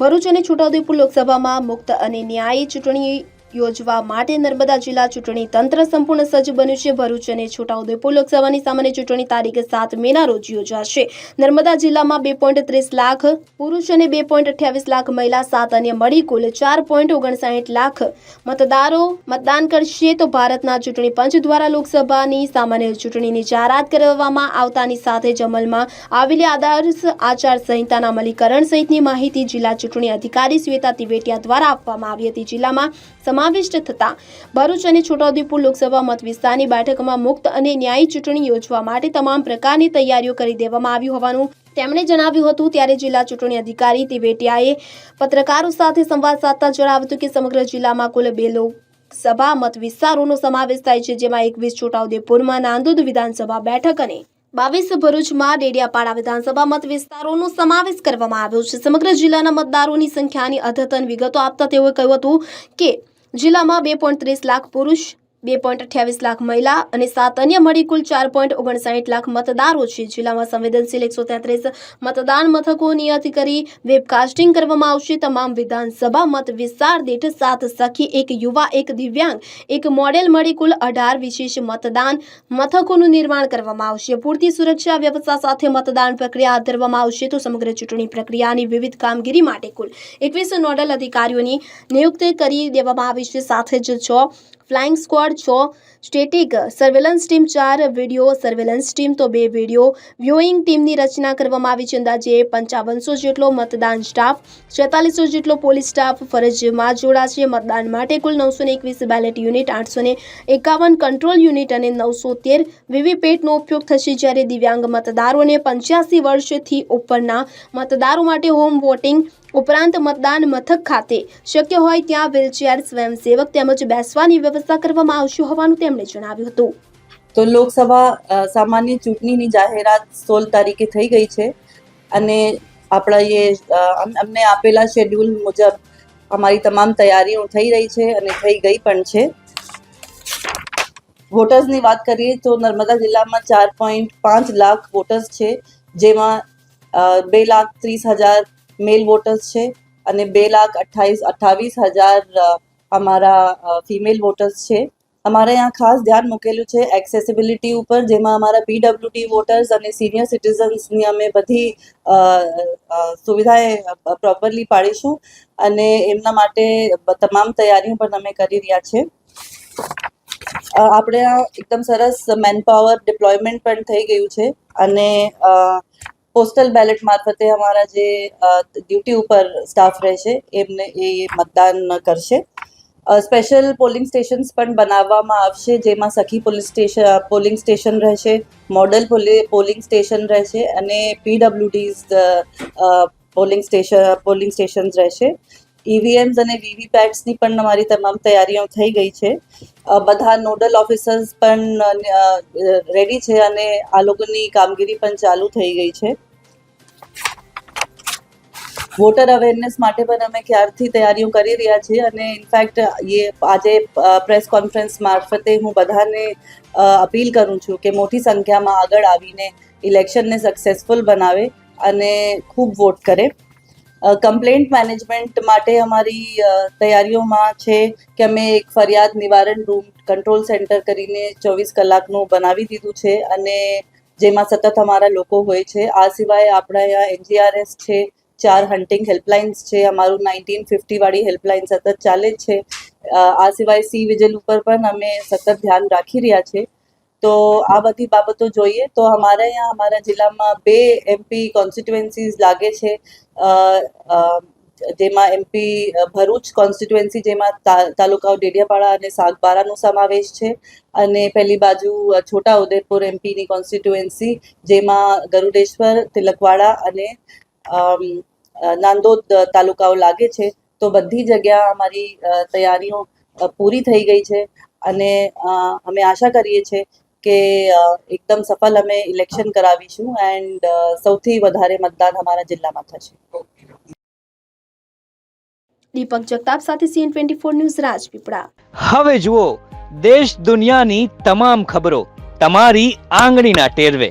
ભરૂચ અને છોટાઉદેપુર લોકસભામાં મુક્ત અને ન્યાયી ચૂંટણી યોજવા માટે નર્મદા જિલ્લા ચૂંટણી તંત્ર સંપૂર્ણ સજ્જ બન્યું છે. ભરૂચ અને છોટાઉદેપુર લોકસભાની સામાન્ય ચૂંટણી તારીખ સાત મેના રોજ યોજાશે. નર્મદા જિલ્લામાં બે લાખ પુરુષ અને બે લાખ મહિલા, સાત અન્ય મળી કુલ ચાર લાખ મતદારો મતદાન કરશે. તો ભારતના ચૂંટણી પંચ દ્વારા લોકસભાની સામાન્ય ચૂંટણીની જાહેરાત કરવામાં આવતાની સાથે જ અમલમાં આવેલી આદર્શ આચાર સંહિતાના અમલીકરણ સહિતની માહિતી જિલ્લા ચૂંટણી અધિકારી શ્વેતા તિવેટિયા દ્વારા આપવામાં આવી હતી. જિલ્લામાં સમાવિષ્ટ થતા ભરૂચ અને છોટાઉદેપુર લોકસભા મત વિસ્તારની બેઠકમાં મુક્ત અને ન્યાયી ચૂંટણી યોજવા માટે તમામ પ્રકારની તૈયારીઓ કરી દેવામાં આવી હોવાનું તેમણે જણાવ્યું હતું. ત્યારે જિલ્લા ચૂંટણી અધિકારી તિવેટિયાએ પત્રકારો સાથે સંવાદ સાધતા જણાવ્યું હતું કે સમગ્ર જિલ્લામાં કુલ બે લોકસભા મત વિસ્તારોનો સમાવેશ થાય છે, જેમાં એકવીસ છોટાઉદેપુરમાં નાંદોદ વિધાનસભા બેઠક અને બાવીસ ભરૂચમાં ડેડિયાપાડા વિધાનસભા મત વિસ્તારોનો સમાવેશ કરવામાં આવ્યો છે. સમગ્ર જિલ્લાના મતદારોની સંખ્યાની અદ્યતન વિગતો આપતા તેઓએ કહ્યું હતું કે જિલ્લામાં બે લાખ પુરુષ બે પોઈન્ટ અઠ્યાવીસ લાખ મહિલા અને સાત અન્ય મળી કુલ ચાર પોઈન્ટ ઓગણસાઠ લાખ મતદારો છે. જિલ્લામાં સંવેદનશીલ એકસો તેત્રીસ મતદાન મથકો નિયત કરી વેબકાસ્ટિંગ કરવામાં આવશે. તમામ વિધાનસભા મત વિસ્તાર દીઠ સાત સખી, એક યુવા, એક દિવ્યાંગ, એક મોડેલ મળી કુલ અઢાર વિશેષ મતદાન મથકોનું નિર્માણ કરવામાં આવશે. પૂરતી સુરક્ષા વ્યવસ્થા સાથે મતદાન પ્રક્રિયા હાથ ધરવામાં આવશે તો સમગ્ર ચૂંટણી પ્રક્રિયાની વિવિધ કામગીરી માટે કુલ એકવીસ નોડલ અધિકારીઓની નિયુક્તિ કરી દેવામાં આવી છે. સાથે જ છ ફ્લાઇંગ સ્ક્વોડ છ સ્ટેટિક સર્વેલન્સ ટીમ ચાર વીડિયો સર્વેલન્સ ટીમ તો બે વીડિયો વ્યુઇંગ ટીમની રચના કરવામાં આવી છે અંદાજે પંચાવનસો જેટલો મતદાન સ્ટાફ છેતાલીસો જેટલો પોલીસ સ્ટાફ ફરજમાં જોડાશે. મતદાન માટે કુલ નવસો એકવીસ બેલેટ યુનિટ આઠસો એકાવન કંટ્રોલ યુનિટ અને નવસો તેર વીવીપેટનો ઉપયોગ થશે જ્યારે દિવ્યાંગ મતદારોને પંચ્યાસી વર્ષથી ઉપરના મતદારો માટે હોમ વોટિંગ ઉપરાંત મતદાન મથક ખાતે શક્ય હોય ત્યાં વ્હીલચેર સ્વયંસેવક તેમજ બેસવાની વ્યવસ્થા કરવામાં આવશે હોવાનું તેમણે જણાવ્યું હતું. તો લોકસભા સામાન્ય ચૂંટણીની જાહેરાત સોળ તારીખે થઈ ગઈ છે અને આપણા એ અમને આપેલા શેડ્યુલ મુજબ અમારી તમામ તૈયારીઓ થઈ રહી છે અને થઈ ગઈ પણ છે. વોટર્સની વાત કરીએ તો નર્મદા જિલ્લામાં ચાર પોઈન્ટ પાંચ લાખ વોટર્સ છે, જેમાં બે લાખ ત્રીસ હજાર મેલ વોટર્સ છે અને બે લાખ અઠ્ઠાવીસ અઠ્ઠાવીસ હજાર અમારા ફિમેલ વોટર્સ છે. અમારે અહીંયા ખાસ ધ્યાન મૂકેલું છે એક્સેસિબિલિટી ઉપર, જેમાં અમારા પીડબ્લ્યુડી વોટર્સ અને સિનિયર સિટીઝન્સની અમે બધી સુવિધાએ પ્રોપરલી પાડીશું અને એમના માટે તમામ તૈયારીઓ પણ અમે કરી રહ્યા છે. આપણે એકદમ સરસ મેનપાવર ડિપ્લોયમેન્ટ પણ થઈ ગયું છે અને પોસ્ટલ બેલેટ મારફતે અમારા જે ડ્યુટી ઉપર સ્ટાફ રહેશે, એમને એ મતદાન કરશે. સ્પેશિયલ પોલિંગ સ્ટેશન્સ પણ બનાવવામાં આવશે, જેમાં Sakhi police station polling station રહેશે મોડલ પોલિંગ સ્ટેશન રહેશે અને PwDs polling station polling stations રહેશે. ઈવીએમ્સ અને વીવીપેટ્સની પણ અમારી તમામ તૈયારીઓ થઈ ગઈ છે. બધા નોડલ ઓફિસર્સ પણ રેડી છે અને આ લોકોની કામગીરી પણ ચાલુ થઈ ગઈ છે. વોટર અવેરનેસ માટે પણ અમે ક્યારથી તૈયારીઓ કરી રહ્યા છીએ અને ઇનફેક્ટ એ આજે પ્રેસ કોન્ફરન્સ મારફતે હું બધાને અપીલ કરું છું કે મોટી સંખ્યામાં આગળ આવીને ઇલેક્શનને સક્સેસફુલ બનાવે અને ખૂબ વોટ કરે. કમ્પ્લેન્ટ મેનેજમેન્ટ માટે અમારી તૈયારીઓમાં છે કે અમે એક ફરિયાદ નિવારણ રૂમ કંટ્રોલ સેન્ટર કરીને ચોવીસ કલાકનું બનાવી દીધું છે અને જેમાં સતત અમારા લોકો હોય છે. આ સિવાય આપણા અહીંયા એનજીઆરએસ છે ચાર હન્ટિંગ હેલ્પલાઇન્સ છે, અમારું નાઇન્ટીન ફિફ્ટી વાળી હેલ્પલાઇન સતત ચાલે જ છે. આ સિવાય સી વિજિલ ઉપર પણ અમે સતત ધ્યાન રાખી રહ્યા છે. તો આ બધી બાબતો જોઈએ તો અમારે અહીંયા અમારા જિલ્લામાં બે એમપી કોન્સ્ટિટ્યુએન્સીઝ લાગે છે. જેમાં એમપી ભરૂચ કોન્સ્ટિટ્યુએન્સી જેમાં તાલુકાઓ ડેડિયાપાડા અને સાગબારાનો સમાવેશ છે. અને પહેલી બાજુ છોટા ઉદેપુર એમપીની કોન્સ્ટિટ્યુએન્સી જેમાં ગરુડેશ્વર, તિલકવાડા અને નાંદોદ તાલુકાઓ લાગે છે તો બધી જગ્યા અમારી તૈયારીઓ પૂરી થઈ ગઈ છે. અને અમે આશા કરીએ છીએ કે એકદમ સફળ અમે ઇલેક્શન કરાવીશું એન્ડ સૌથી વધારે મતદાન અમારા જિલ્લામાં થશે. દીપક જગતાપ સાથે CN twenty four news Rajpipla. હવે જુઓ દેશ દુનિયાની તમામ ખબરો તમારી આંગળીના ટેરવે.